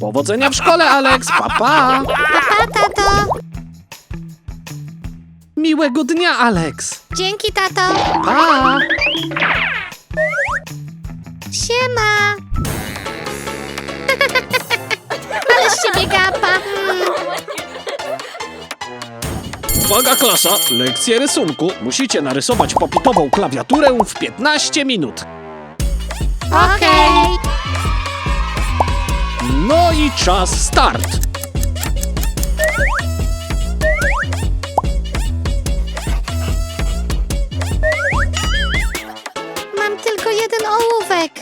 Powodzenia w szkole, Alex. Pa, pa. Pa, tato. Miłego dnia, Alex. Dzięki, tato. Pa. Siema. Ale z ciebie gapa. Uwaga, klasa. Lekcje rysunku. Musicie narysować popitową klawiaturę w 15 minut. Okej. No i czas start. Mam tylko jeden ołówek.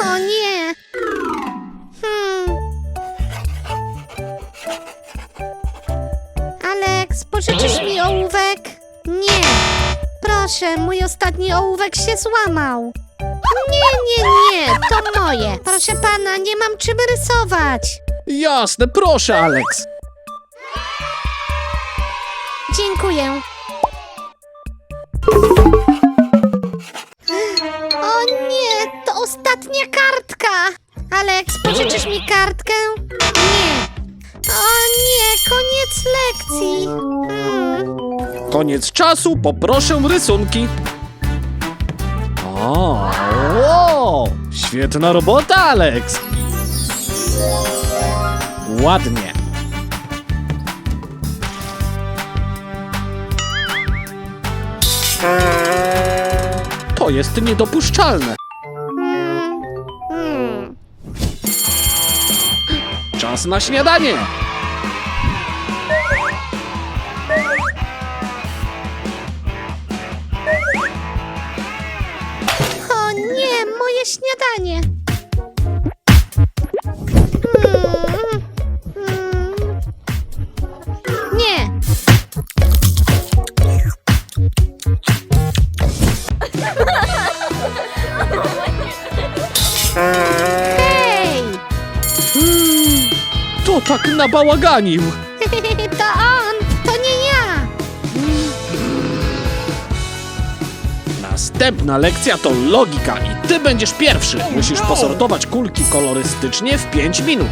O nie. Hmm. Alex, pożyczysz mi ołówek? Nie. Proszę, mój ostatni ołówek się złamał. Nie, nie, nie, to moje. Proszę pana, nie mam czym rysować. Jasne, proszę, Alex. Dziękuję. O nie, to ostatnia kartka. Alex, pożyczysz mi kartkę? O nie, koniec lekcji. Hmm. Koniec czasu, poproszę rysunki. O, o, świetna robota, Alex. Ładnie. To jest niedopuszczalne. Czas na śniadanie. To tak nabałaganił. To on, to nie ja. Następna lekcja to logika i ty będziesz pierwszy. Musisz posortować kulki kolorystycznie w 5 minut.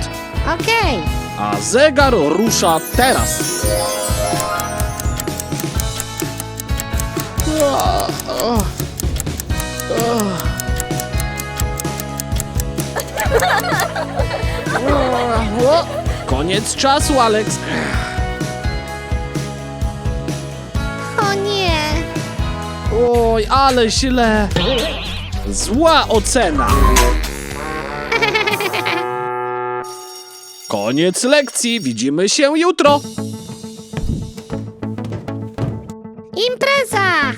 Okej. A zegar rusza teraz. Koniec czasu, Alex. O nie. Oj, ale źle. Zła ocena. Koniec lekcji. Widzimy się jutro. Impreza!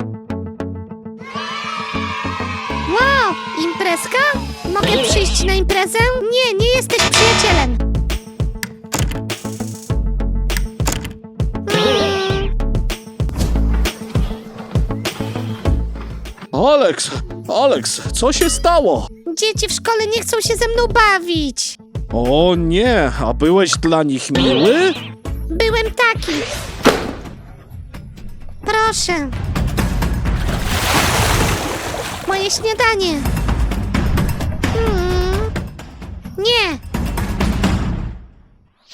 Wow, imprezka? Mogę przyjść na imprezę? Nie, nie jesteś przyjacielem. Alex, Alex, co się stało? Dzieci w szkole nie chcą się ze mną bawić. O nie, a byłeś dla nich miły? Byłem taki. Proszę. Moje śniadanie. Mm. Nie.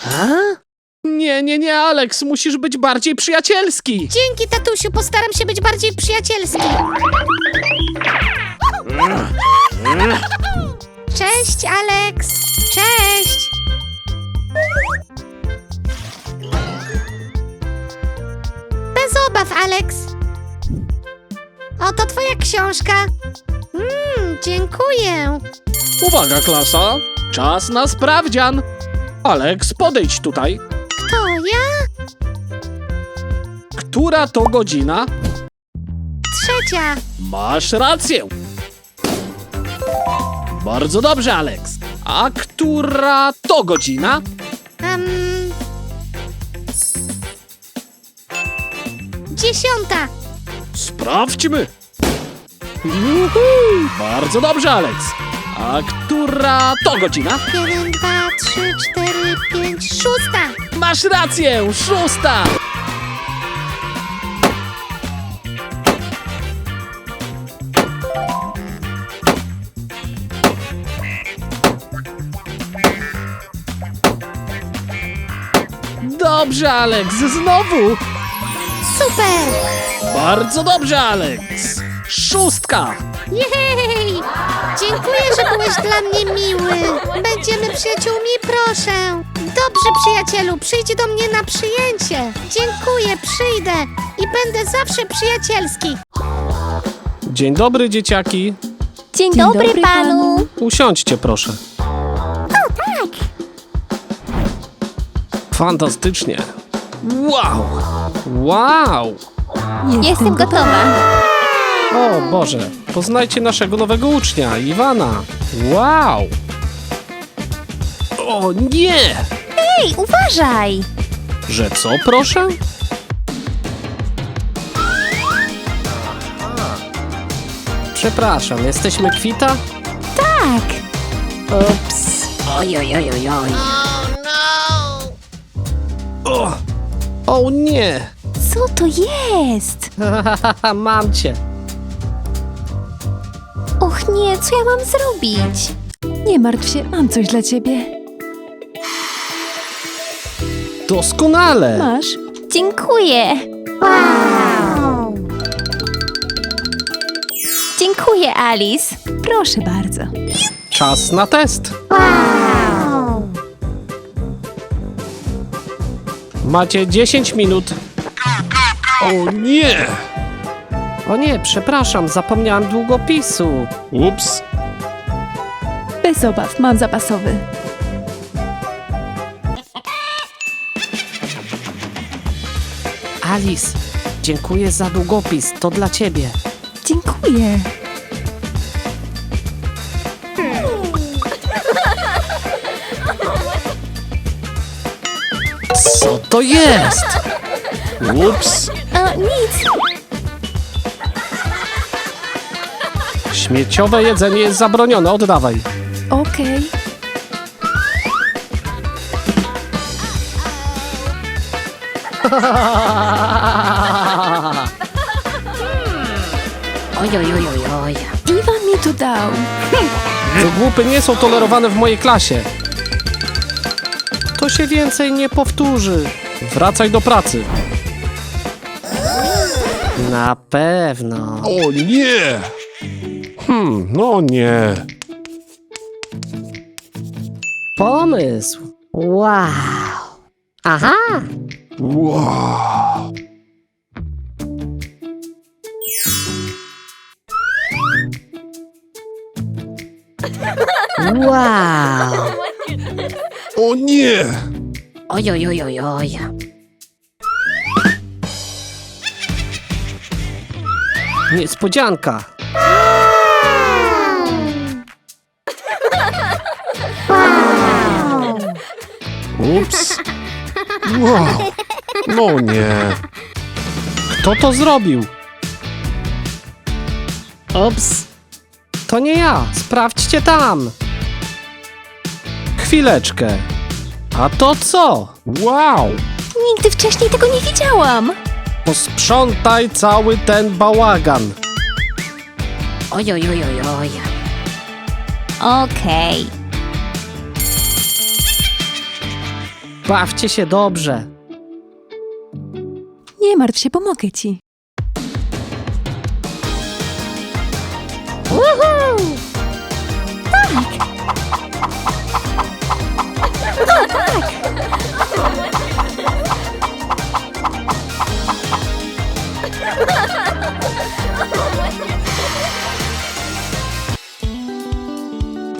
A? Nie, nie, nie, Alex, musisz być bardziej przyjacielski. Dzięki, tatusiu, postaram się być bardziej przyjacielski. Cześć, Alex. Cześć. Bez obaw, Alex. Oto twoja książka. Mmm, dziękuję. Uwaga, klasa, czas na sprawdzian. Alex, podejdź tutaj. Ja? Która to godzina? Trzecia. Masz rację. Bardzo dobrze, Alex. A która to godzina? Um, dziesiąta. Sprawdźmy. Juhu! Bardzo dobrze, Alex. A która to godzina? Jeden, dwa, trzy, cztery, pięć, szósta. Masz rację, szósta! Dobrze, Alex, znowu! Super! Bardzo dobrze, Alex! Szóstka! Jej! Dziękuję, że byłeś dla mnie miły. Będziemy przyjaciółmi, proszę. Dobrze, przyjacielu, przyjdź do mnie na przyjęcie. Dziękuję, przyjdę i będę zawsze przyjacielski. Dzień dobry, dzieciaki. Dzień, dobry, panu. Usiądźcie, proszę. O, tak! Fantastycznie. Wow! Wow! Jestem gotowa. O Boże, poznajcie naszego nowego ucznia, Iwana. Wow! O nie! Ej, uważaj. Że co, proszę? Przepraszam, jesteśmy kwita? Tak. Ups. O, o nie! Co to jest? Mam cię. Och nie, co ja mam zrobić? Nie martw się, mam coś dla ciebie. Doskonale! Masz? Dziękuję. Dziękuję, Alice. Proszę bardzo. Czas na test. Macie 10 minut. O nie! O nie, przepraszam, zapomniałam długopisu. Ups. Bez obaw, mam zapasowy. Alice, dziękuję za długopis, to dla ciebie. Dziękuję. Co to jest? Ups. O, nic. Śmieciowe jedzenie jest zabronione, oddawaj. Okej. Iwan mi to dał. Wygłupy nie są tolerowane w mojej klasie. To się więcej nie powtórzy. Wracaj do pracy. Na pewno. O nie! Hmm, no nie. Pomysł. Wow. Aha. Wow. Wow. O nie! Oj, oj, oj, oj, oj. Niespodzianka. Ups. Wow. No nie. Kto to zrobił? Ups. To nie ja. Sprawdźcie tam. Chwileczkę. A to co? Wow. Nigdy wcześniej tego nie widziałam. Posprzątaj cały ten bałagan. Oj, oj, oj, oj, oj. Okej. Bawcie się dobrze. Nie martw się, pomogę ci.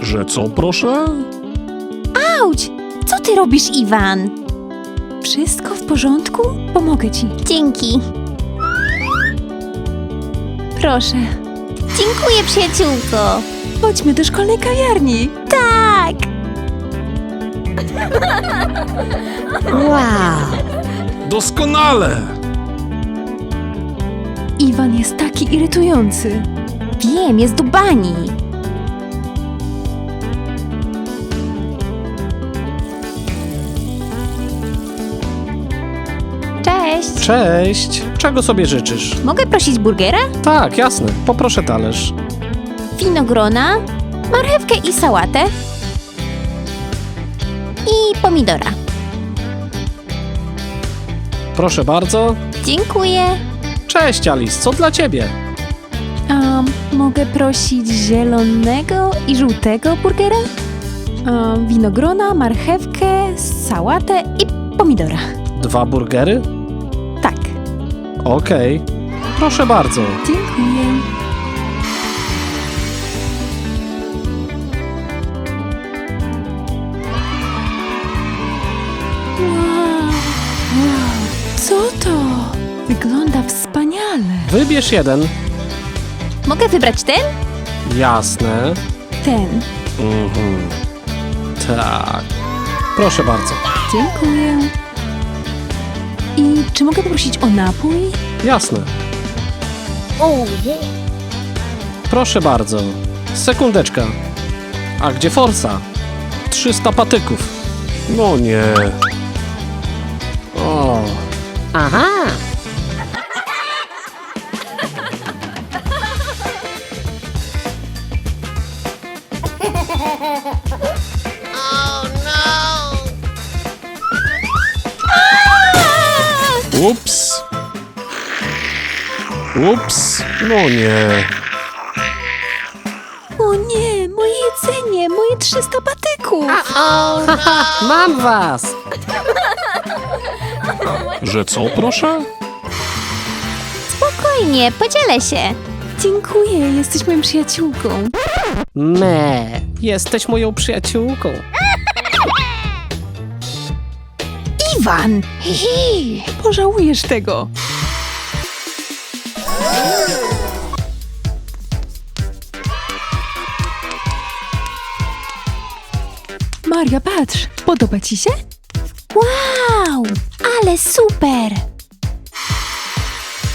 Że co, proszę? Auć! Co ty robisz, Iwan? Wszystko w porządku? Pomogę ci. Dzięki. Proszę. Dziękuję, przyjaciółko. Chodźmy do szkolnej kawiarni. Tak. Doskonale! Iwan jest taki irytujący. Wiem, jest do bani. Cześć. Czego sobie życzysz? Mogę prosić burgera? Tak, jasne. Poproszę talerz. Winogrona, marchewkę i sałatę. I pomidora. Proszę bardzo. Dziękuję. Cześć, Alice, co dla ciebie? Mogę prosić zielonego i żółtego burgera? Winogrona, marchewkę, sałatę i pomidora. Dwa burgery? Okej. Proszę bardzo. dziękuję. Wow, wow, co to? Wygląda wspaniale. Wybierz jeden. Mogę wybrać ten? Jasne. Ten, Mhm. Tak. Proszę bardzo. dziękuję. I czy mogę poprosić o napój? Jasne. Proszę bardzo. Sekundeczka. A gdzie forsa? 300 patyków. No nie. Ups. No nie. O nie, moje jedzenie, moje 300 patyków. mam was! Że co, proszę? Spokojnie, podzielę się. Dziękuję, jesteś moją przyjaciółką. Me, jesteś moją przyjaciółką. Iwan! Hihi, pożałujesz tego. Maria, patrz, podoba ci się? Wow, ale super.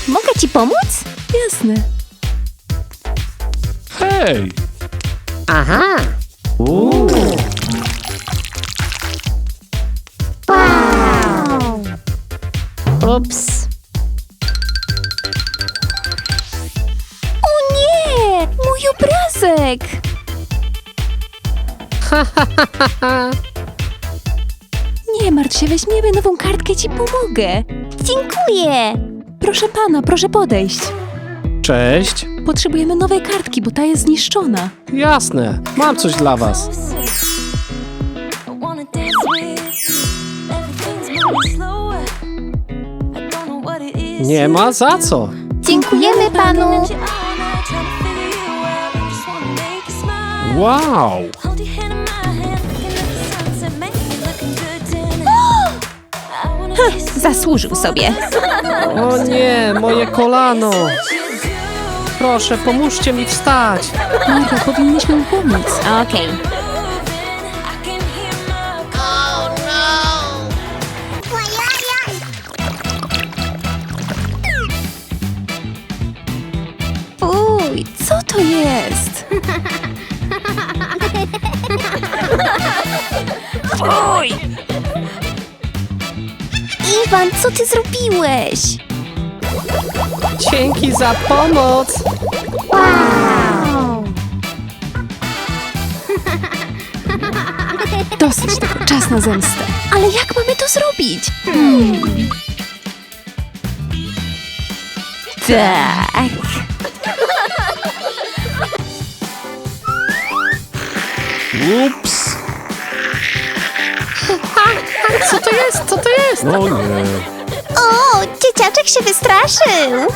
Mogę ci pomóc? Jasne. Hej! Aha! Ups. O nie, mój obrazek. Nie martw się, weźmiemy nową kartkę i ci pomogę. Dziękuję. Proszę pana, proszę podejść. Cześć. Potrzebujemy nowej kartki, bo ta jest zniszczona. Jasne, mam coś dla was. I wanna dance with you. Everything's moving Zasłużył sobie. O nie, moje kolano. Proszę, pomóżcie mi wstać. Maria, powinniśmy mu pomóc. Okej. Fuj, co to jest? Iwan, co ty zrobiłeś? Dzięki za pomoc. Dosyć tego, czas na zemstę. Ale jak mamy to zrobić? Tak. Ups. Co to jest? Co to jest? No nie. O, dzieciaczek się wystraszył.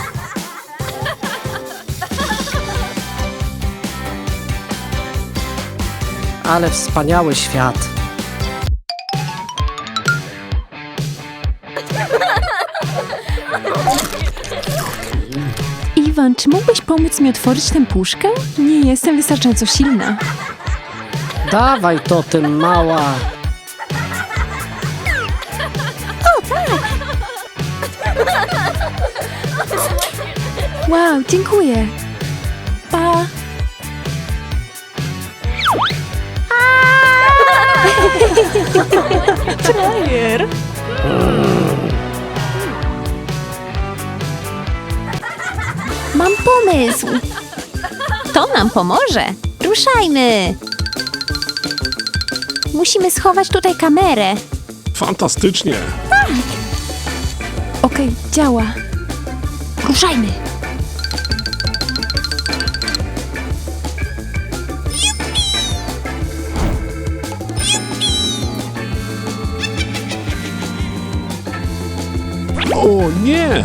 Ale wspaniały świat. Iwan, czy mógłbyś pomóc mi otworzyć tę puszkę? Nie jestem wystarczająco silna. Dawaj to, ty mała. Wow, dziękuję. Pa. Frajer. Mam pomysł. To nam pomoże. Ruszajmy. Musimy schować tutaj kamerę. Fantastycznie. Okej, działa. Ruszajmy. O nie!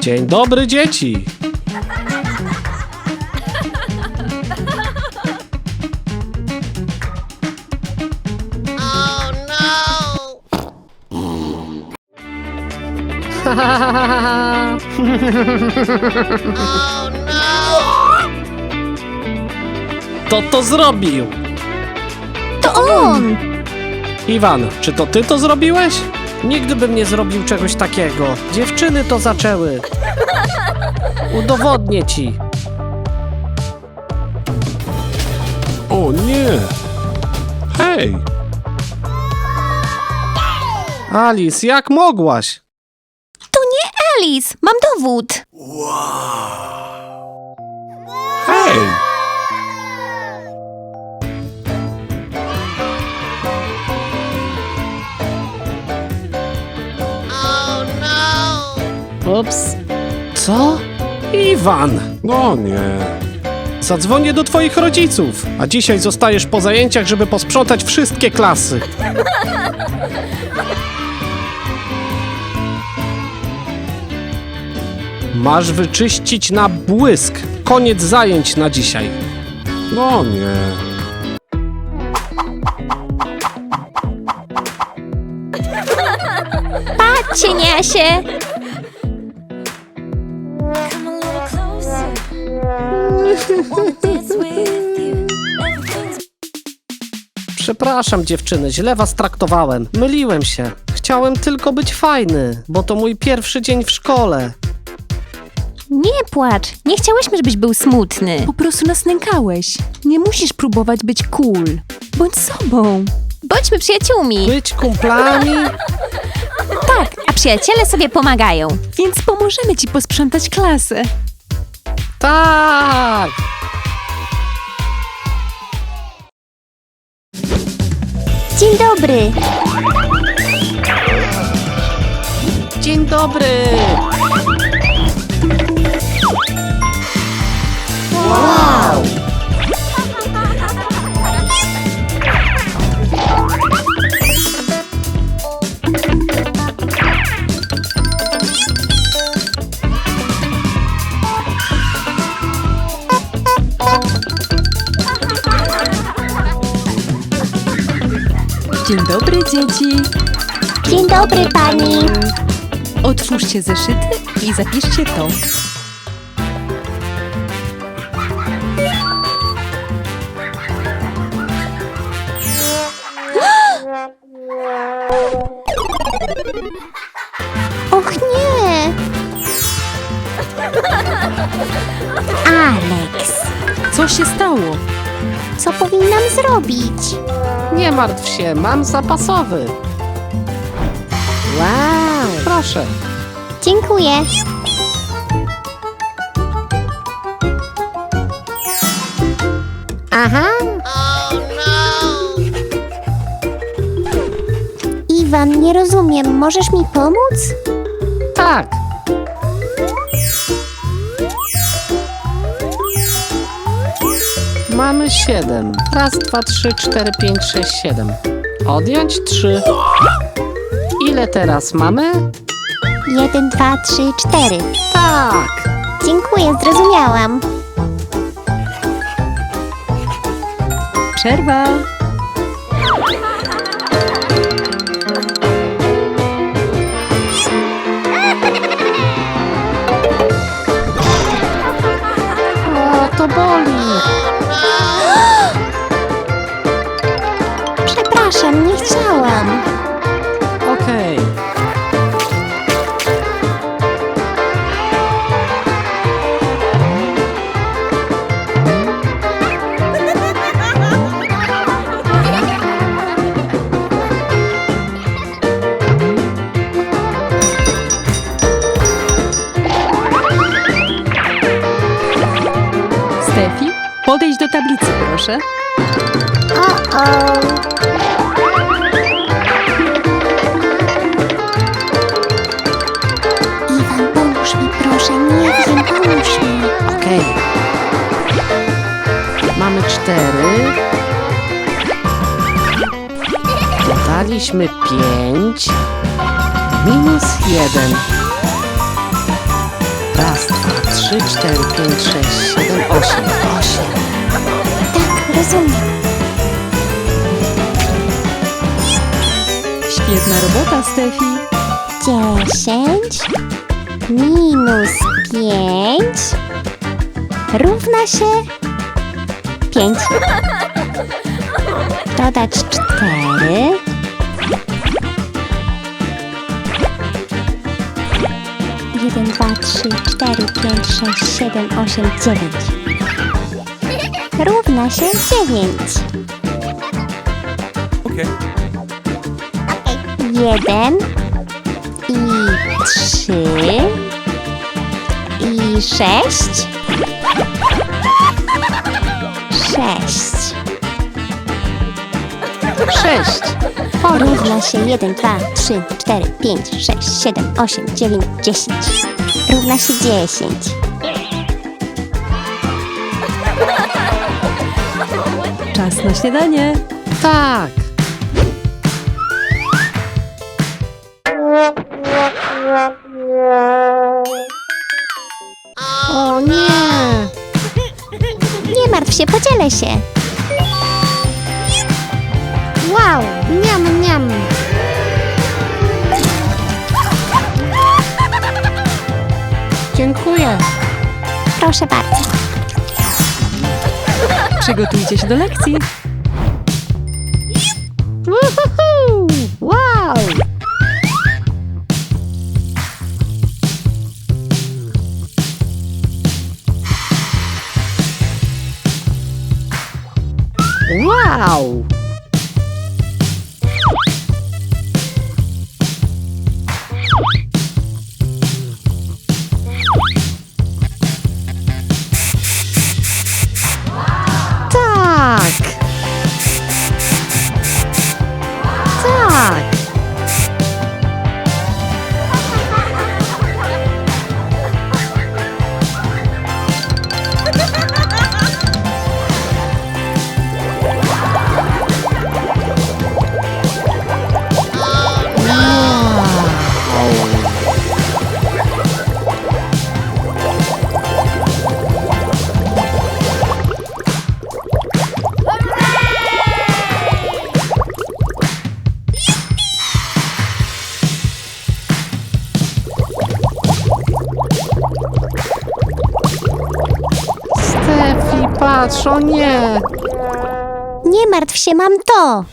Dzień dobry, dzieci. Kto to zrobił? To on! Iwan, czy to ty to zrobiłeś? Nigdy bym nie zrobił czegoś takiego. Dziewczyny to zaczęły. Udowodnię ci. O nie! Hej! Alice, jak mogłaś? Alice, mam dowód. Hej! Ups. Co? Iwan! No nie. Zadzwonię do twoich rodziców, a dzisiaj zostajesz po zajęciach, żeby posprzątać wszystkie klasy. Masz wyczyścić na błysk. Koniec zajęć na dzisiaj. No nie. Cieniasie. Come Przepraszam dziewczyny, źle was traktowałem. Myliłem się. Chciałem tylko być fajny, bo to mój pierwszy dzień w szkole. Nie płacz. Nie chciałyśmy, żebyś był smutny. Po prostu nas nękałeś. Nie musisz próbować być cool. Bądź sobą. Bądźmy przyjaciółmi. Być kumplami? Tak, a przyjaciele sobie pomagają. Więc pomożemy ci posprzątać klasę. Tak! Dzień dobry! Dzień dobry! Dobry, dzieci. Dzień dobry pani! Otwórzcie zeszyty i zapiszcie to. Och nie! Alex, Co się stało? co powinnam zrobić? Nie martw się, mam zapasowy. Wow! Proszę. Dziękuję. Aha. Iwan, nie rozumiem. Możesz mi pomóc? Tak. Mamy siedem. Raz, dwa, trzy, cztery, pięć, sześć, siedem. Odjąć trzy. Ile teraz mamy? Jeden, dwa, trzy, cztery. Tak. Dziękuję, zrozumiałam. Przerwa. O, to boli. Przepraszam, nie chciałam. Proszę. O, Iwan, pomóż mi, proszę. Nie wiem, pomóż mi. Okej. Mamy cztery. Dodaliśmy pięć. Minus jeden. Raz, dwa, trzy, cztery, pięć, sześć, siedem, osiem. Osiem. Rozumiem. Świetna robota, Stefi. 10 minus 5 równa się 5. Dodać 4. Jeden, dwa, trzy, cztery, pięć, sześć, siedem, osiem, dziewięć. Się dziewięć. Jeden i trzy i sześć. Sześć. Sześć. Równa się 1, 2, 3, 4, 5, 6, 7, 8, 9, 10. Równa się 10. Czas na śniadanie. Tak. O nie! Nie martw się, podzielę się. Wow, niam, niam. Dziękuję. Proszę bardzo. Przygotujcie się do lekcji. Patrz, o nie! Nie martw się, mam to.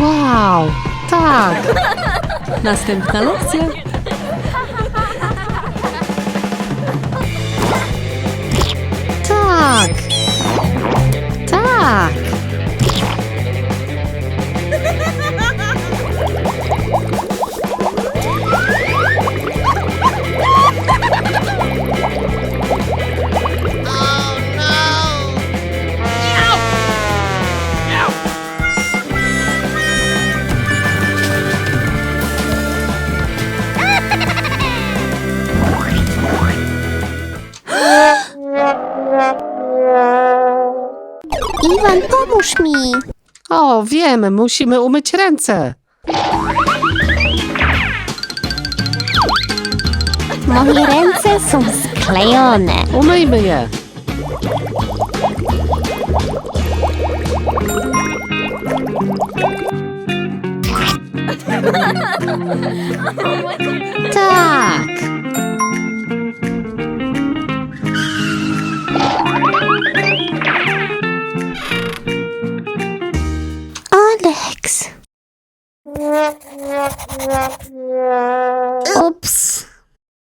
Wow! Tak! Następna lekcja. Tak! Tak! Pomóż mi. O, wiem, musimy umyć ręce. Moje ręce są sklejone. Umyjmy je. Tak. Ops.